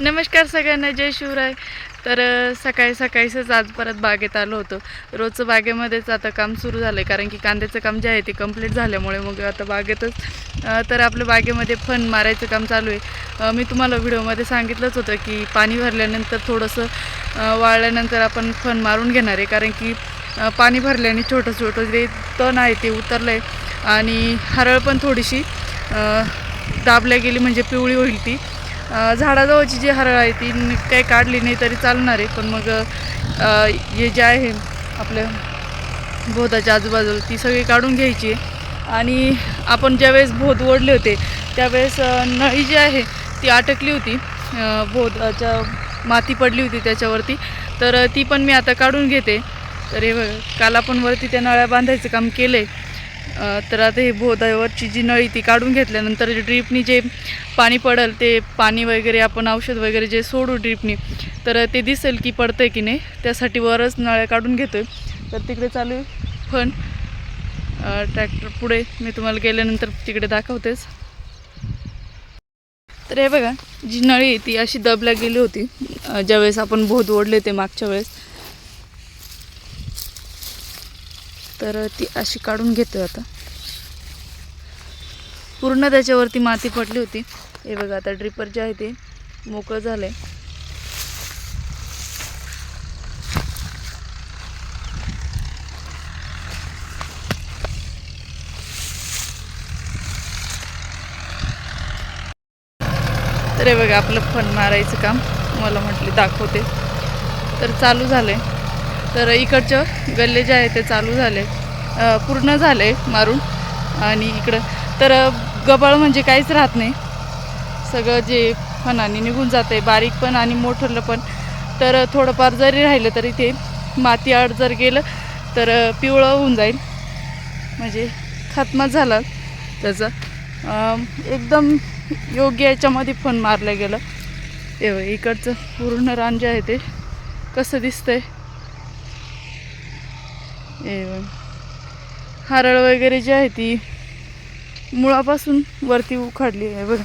नमस्कार सगळ्यांना जय शिवराय. तर सकाळी सकाळीच आज परत बागेत आलो होतो. रोजचं बागेमध्येच आता काम सुरू झालं आहे कारण की कांद्याचं काम जे आहे ते कंप्लीट झाल्यामुळे मग आता बागेतच तर आपल्या बागेमध्ये फन मारायचं काम चालू आहे. मी तुम्हाला व्हिडिओमध्ये सांगितलंच होतं की पाणी भरल्यानंतर थोडंसं वाळल्यानंतर आपण फन मारून घेणार आहे कारण की पाणी भरल्याने छोटं छोटं जे तण आहे ते उतरलं आहे आणि हरळ पण थोडीशी दाबल्या गेली म्हणजे पिवळी होईल ती. झाडाजवळची जी हरळ आहे ती काही काढली नाही तरी चालणार आहे. पण मग हे जे आहे आपल्या भोताच्या आजूबाजूला ती सगळी काढून घ्यायची आणि आपण ज्यावेळेस भोत ओढले होते त्यावेळेस नळी जी आहे ती अटकली होती. भोताच्या माती पडली होती त्याच्यावरती. तर ती पण मी आता काढून घेते. तर हे काल आपण वरती त्या नळ्या बांधायचं काम केलं आहे तर आता हे भोदावरची जी नळी ती काढून घेतल्यानंतर जे ड्रीपनी जे पाणी पडेल ते पाणी वगैरे आपण औषध वगैरे जे सोडू ड्रीपनी तर ते दिसेल की पडतंय की नाही त्यासाठी वरच नळ्या काढून घेतोय. तर तिकडे चालू आहे. फन ट्रॅक्टर पुढे मी तुम्हाला गेल्यानंतर तिकडे दाखवतेच. तर हे बघा जी नळी आहे ती अशी दबल्या गेली होती. ज्यावेळेस आपण भोद ओढले ते मागच्या वेळेस. तर ती अशी काढून घेतो आता. पूर्ण त्याच्यावरती माती पडली होती. हे बघा आता ड्रिपर जे आहे ते मोकळं झालं आहे तर हे बघा आपलं फन मारायचं काम मला म्हटले दाखवते. तर चालू झालं आहे तर इकडचं गल्ले जे आहे ते चालू झाले. पूर्ण झाले मारून आणि इकडं. तर गबाळ म्हणजे काहीच राहत नाही. सगळं जे फणाने निघून जातं आहे बारीक पण आणि मोठं पण. तर थोडंफार जरी राहिलं तरी ते माती आड जर गेलं तर पिवळं होऊन जाईल. म्हणजे खात्मा झाला त्याचा. एकदम योग्य याच्यामध्ये फन मारलं गेलं. ते इकडचं पूर्ण रान जे आहे ते कसं दिसतंय? हे बघ. हरळ वगैरे जी आहे ती मुळापासून वरती उखाडली आहे बघा.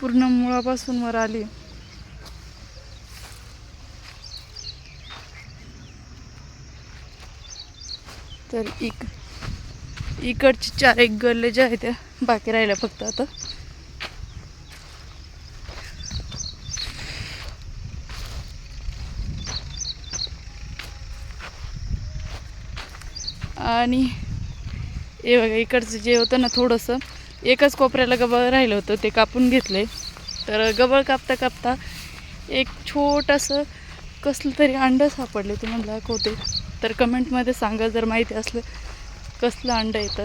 पूर्ण मुळापासून वर आली. तर इक इकडची चार एक गल्ले जे आहेत त्या बाकी राहिल्या फक्त आता. आणि हे बघा इकडचं जे होतं ना थोडंसं एकच कोपऱ्याला गबळ राहिलं होतं ते कापून घेतलंय तर गबळ कापता कापता एक छोटंसं कसलं तरी अंडं सापडले तुम्हाला कोते तर कमेंटमध्ये सांगा जर माहिती असलं कसलं अंडं आहे तर.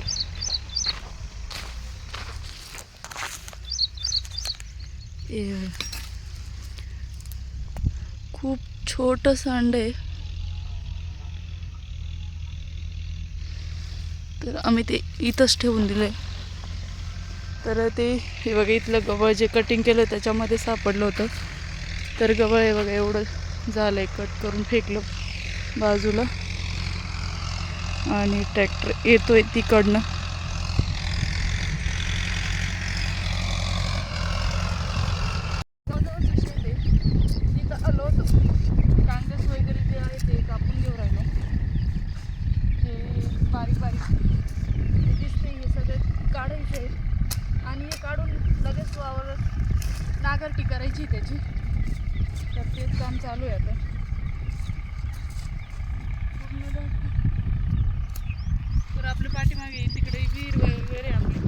खूप छोटंसं अंडं आहे. तर आम्ही ते इथंच ठेवून दिलं आहे तर ते हे बघा इथलं गवळ जे कटिंग केलं त्याच्यामध्ये सापडलं होतं. तर गवळ हे बघा एवढं झालं आहे कट करून फेकलं बाजूला. आणि ट्रॅक्टर येतोय तिकडनं तिथं आलो होतो कांदेस वगैरे जे आहे ते कापून घेऊ राहिलो जे बारीक बारीक जे दिसते हे सगळे काढायचे आहेत आणि हे काढून लगेच वावर आहे त्याची. तर तेच काम चालू आहे आता पूर्ण दाखव. तर आपल्या पाठीमागे तिकडे विहीर वगैरे आहे आपली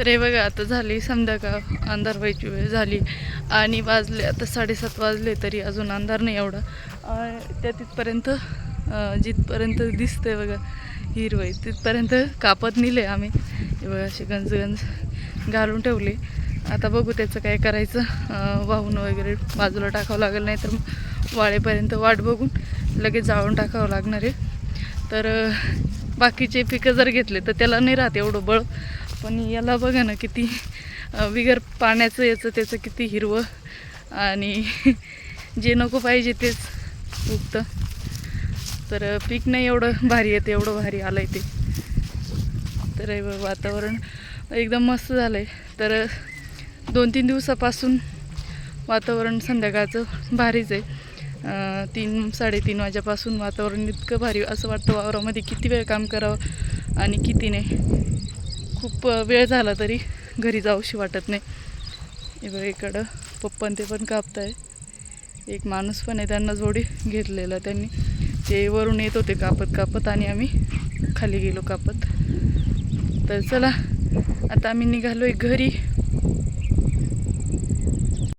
तर हे बघा आता झाली संध्याकाळ अंधार व्हायची वेळ झाली. आणि वाजले आता साडेसात वाजले तरी अजून अंधार नाही एवढा. त्या तिथपर्यंत जिथपर्यंत दिसतंय बघा हिरवय तिथपर्यंत कापत नेले आम्ही. हे बघा असे गंज गंज घालून ठेवले. आता बघू त्याचं काय करायचं. वाहून वगैरे बाजूला टाकावं लागेल नाही तर वाळेपर्यंत वाट बघून लगेच जाळून टाकावं लागणार आहे. तर बाकीचे पिकं जर घेतले तर त्याला नाही राहत एवढं बळ. पण याला बघा ना किती बिगर पाण्याचं याचं त्याचं किती हिरवं आणि जे नको पाहिजे तेच उगतं. तर पीक नाही एवढं भारी येते एवढं भारी आलं आहे ते. तर हे बघ, वातावरण एकदम मस्त झालं आहे तर दोन तीन दिवसापासून वातावरण संध्याकाळचं भारीच आहे. तीन साडेतीन वाजेपासून वातावरण इतकं भारी असं वाटतं वावरामध्ये किती वेळ काम करावं आणि किती नाही. खूप वेळ झाला तरी घरी जाऊशी वाटत नाही. हे इकडं पप्पन ते पण कापत आहे एक माणूस पण आहे त्यांना जोडी घेतलेला त्यांनी. ते वरून येत होते कापत कापत आणि आम्ही खाली गेलो कापत. तर चला आता आम्ही निघालो आहे घरी.